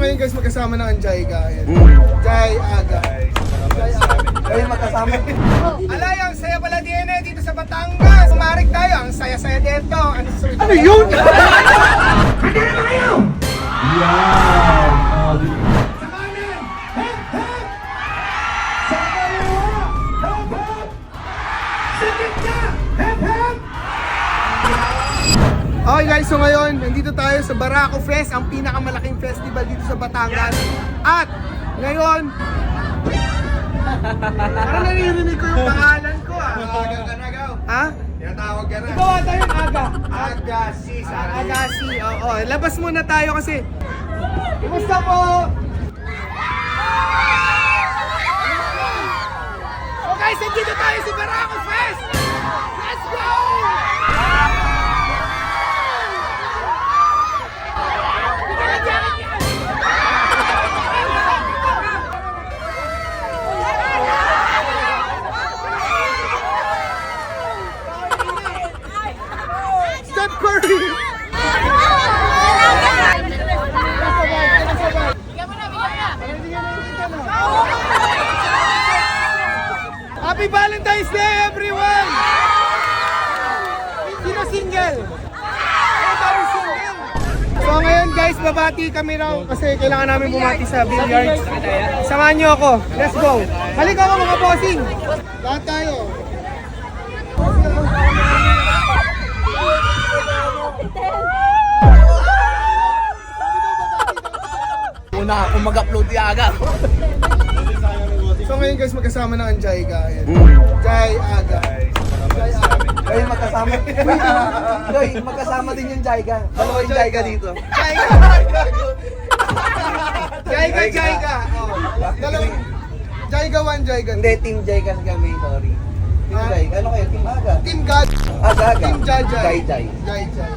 ngayon guys, magkasama na ang Jai guys. Mm. Jai Aga. Jai Aga. Ay, magkasama. Alay, ang saya pala DNA dito sa Batangas. Umarik tayo, ang saya-saya dito. Ano, ano yun? Okay guys, so ngayon, nandito tayo sa Barako Fest, ang pinakamalaking festival dito sa Batangas. At ngayon, parang naririnig ko yung pangalan ko ah. Aga ka na, Gaw. Ha? Tinatawag ka na. Ikaw ata yung aga. Agassi, sorry. Agasi, oo. Labas muna tayo kasi. Kumusta po? So guys, nandito tayo sa Barako Fest! Happy Valentine's Day, everyone! Sino single? Dami single. So ngayon guys, babati kami raw kasi kailangan namin bumati sa billiards. Samahan niyo ako. Let's go. Halika ako mga bossing. Lahat tayo. Una akong mag-upload di aga. So ngayon guys, magkasama na ang Jai. Mm. Jai Aga. Jai Aga. Ay, magkasama. Doy, magkasama din yung Jaiga. Dalawa yung Jaiga dito. Jaiga! Jaiga, Jaiga! Oh. Dalawang... Jaiga 1, Jaiga Hindi, Team Jaiga kami, sorry. Team Ah. Jaiga. Ano kayo? Team Aga? Team God. Aga, Aga. Team Jai Jai. Jai Jai. Jai Jai.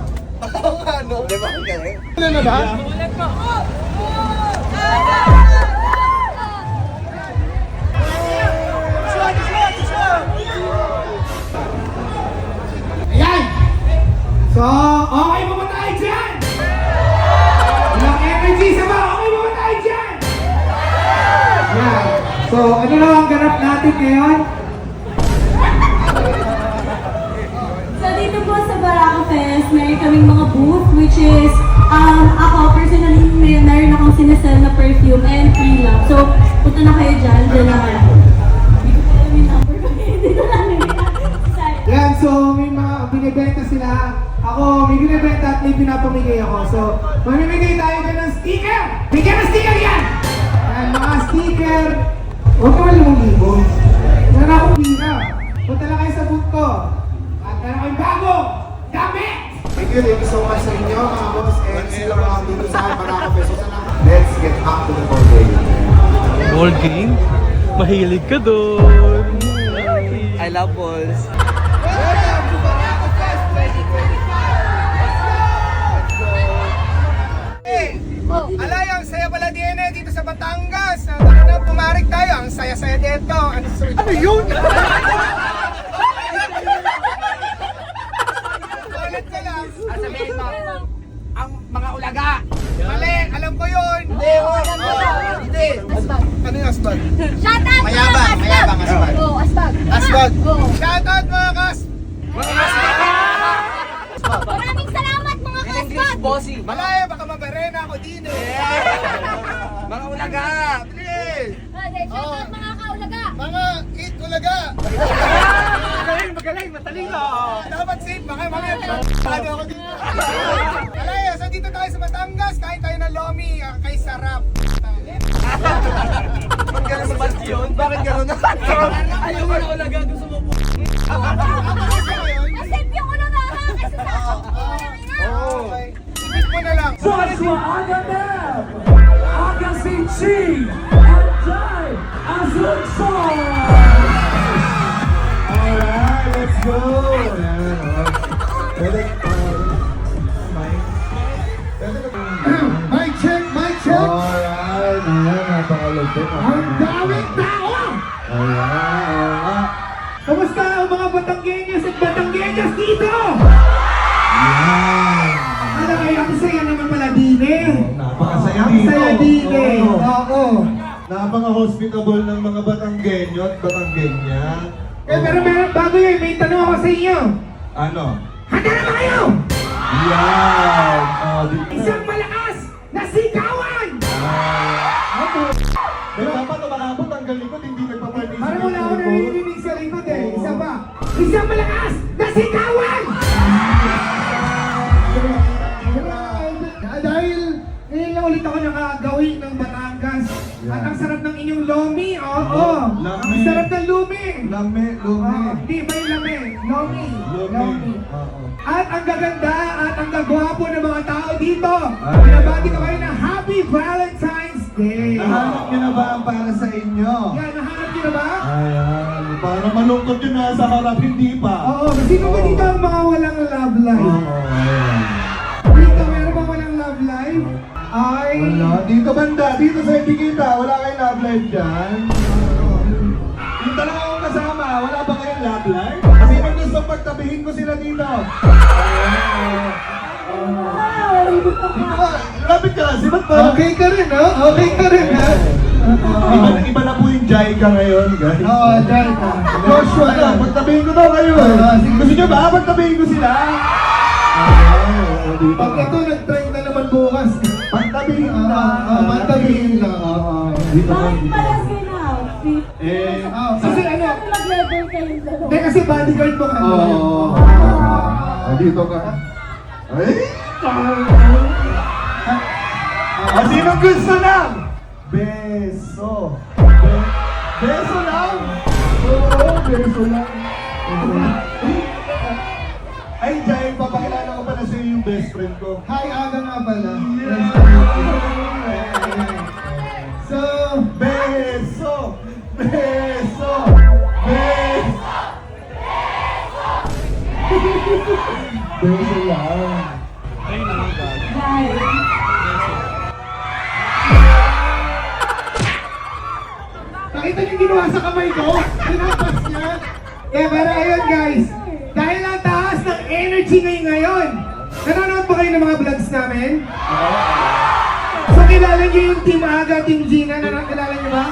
Oo nga, no? Di ba ang galing? Ano na ba? Ayan! So, ano na ang ganap natin ngayon? So dito po sa Baraka Fest, meron kaming mga booth which is um, ako personally may meron akong sinasell na perfume and free love. So punta na kayo dyan, dyan kayo. Lang Sorry. Yan, so may mga binibenta sila. Ako, may binibenta at may pinapamigay ako. So, mamimigay tayo ng sticker! Bigyan ng sticker yan! Yan, mga sticker. Huwag naman limang libo. Meron akong pira. Punta lang kayo sa booth ko. At meron kayong bago! Damit! Thank you, thank you so much sa inyo, mga boss. And around dito sa Barako Fest. So, sana, let's get back to the ball game. Ball game? Mahilig ka doon. I love balls. Welcome to Barako Fest 2025! Hey! Alay, ang saya pala DNA dito sa Batangas. Na, na, pumarik tayo. Ang saya-saya dito. Ano, ano yun? Ulit ko lang. Ah, sabihin mo, ang mga ulaga. Mali, alam ko yun. Hindi, Hindi. Ano yung asbag? Shout out Mayabang, mayabang, asbag. Go, asbag. Asbag. Go. Shoutout mga kas... Maraming salamat mga kasbag. bossy. Malaya, baka mabarena ako din eh. Mga ulaga, please. Shout out mga kaulaga. Mga eat ulaga. Magaling, magaling, matalino. Dapat safe, baka mamaya ano ako dito. Malaya, so dito tayo sa Batangas, kain tayo ng lomi, ah, kay sarap. Bakit gano'n sa ba't yun? Bakit gano'n na? Ayaw mo na ulaga. Gusto mo po. Asip yung ulo na ha, kasi sa Oh, okay. Ibig mo na lang. Joshua Agamem, Agasinchi, and Jai Azulson. Napaka-hospitable ng mga Batanggenyo at Batanggenya. Eh, pero meron, bago yun, may tanong ako sa inyo. Ano? Handa na ba kayo? Yan! Oh, di Isang malakas na sigawan! Ng inyong lomi. Oo. Lami. Ang sarap ng lumi. Lame, lume. Oo, Hindi ba yung lami? Lomi. Lume. Oo. At ang gaganda at ang gagwapo ng mga tao dito. Pinabati ko kayo na Happy Valentine's Day. Nahanap niyo na ba ang para sa inyo? Yan, nahanap niyo na ba? Ayan, para malungkot yun nasa harap, hindi pa. Oo, sino ba dito ang mga walang love life? Oo, Wala, dito banda, dito sa Epikita, wala kayong love life dyan. Yung dalawa kong kasama, wala ba kayong love life? Kasi nang gusto pagtabihin ko sila dito. Ka, lapit ka, si ba't ba? okay ka rin, no? Okay ka rin, ha? Iba, iba na po yung Jaika ngayon, guys. Oo, dyan ka. Joshua Ano, lang. pagtabihin ko daw kayo. Sige. Gusto nyo ba? Pagtabihin ko sila. Ayan, o, dito. Pag ito, nag-try na naman bukas. Na. oo, pagtabihin lang. Oo. Dito ka, Bakit kayo na outfit? Eh, Oo, kasi ano, Mag-level kayong dalawa. hindi kasi bodyguard mo kami. Oo. Ah, dito ka. Ay! Ah, sino gusto lang? Beso. Be- beso lang? Oo, beso lang. Ay, Jai, papakilala ko pala sa'yo yung best friend ko. Hi, Aga nga pala. So, Nakita niyo ginawa sa kamay ko? Tinapas niya. Kaya pero ayun guys, dahil ang taas ng energy ngayon ngayon, nanonood ba kayo ng mga vlogs namin? So kilala niyo yung Team Aga, Team Gina, nanonood kilala niyo ba?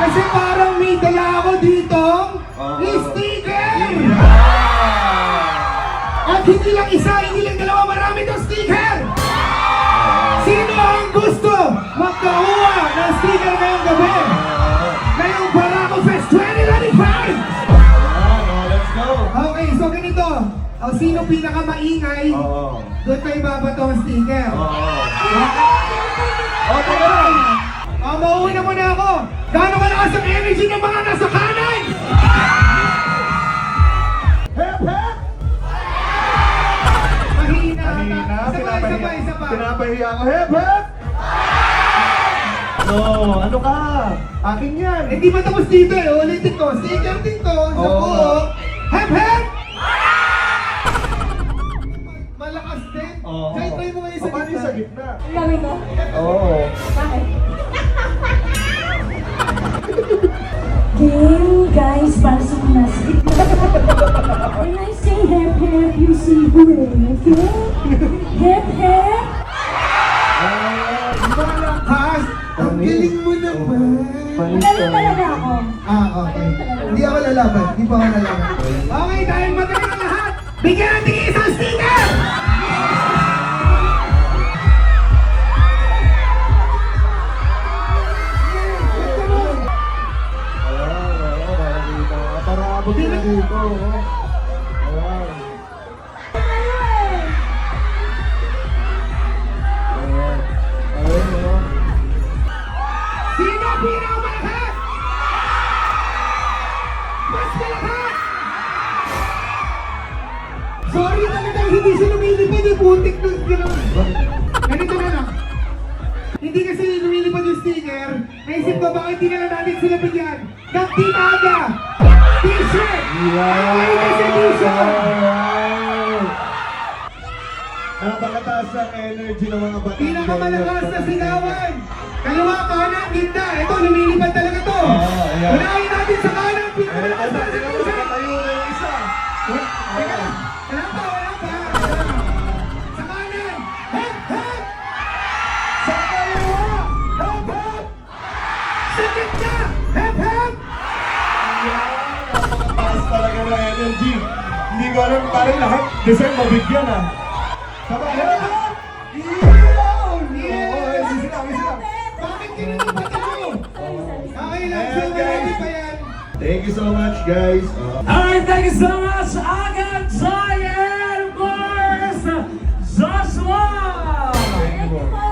Kasi parang may dala ako dito, sticker! At hindi lang isa, hindi lang dalawa, marami itong sticker! Ang gusto magkakuha ng sticker ngayong gabi? Ngayong Barako Fest 2025! Ayan, oh, let's go. Okay, so ganito. O sino pinakamaingay, Oo. doon tayo babato ang sticker. O, teka. O, mauuna muna ako. Gaano kalakas ang energy ng mga nasa kanan? Hep, hep! Mahina. Isa pa, isa pa, pinapahiya, ako. Hep, hep! No, ano ka? Akin yan. Hindi pa tapos dito eh. Ulitin ko. Sticker din to. Sa Oo. buo. Hep, hep! Malakas din. Oo. Try, try mo ngayon sa O, paano yung sa gitna. gitna? ang gawin ko? Oo. Bakit? pa ako lalaban. Okay, dahil magaling ang lahat, bigyan natin isang sticker! Ah, Para abot na dito. Sticker. Naisip ko bakit hindi na natin sila bigyan ng tinaga t-shirt. Ay, kasi t-shirt. Wow! Napakataas ang energy ng mga batang. Pinakamalakas na sigawan. Kaliwa, kanan, gitna. Ito, lumilipad talaga to. Ayan. Unahin natin sa kanan. Pinakamalakas na sigawan. parang, parang lahat deserve mabigyan ah. Sa bahay. Ilaw! Yes! Oo, eh, sila, sila. Bakit kinilipat ako? Nakailang sa pa yan. Thank you so much, guys. Uh, Alright, thank you so much, Agad Zion! Of course, Joshua! Thank you,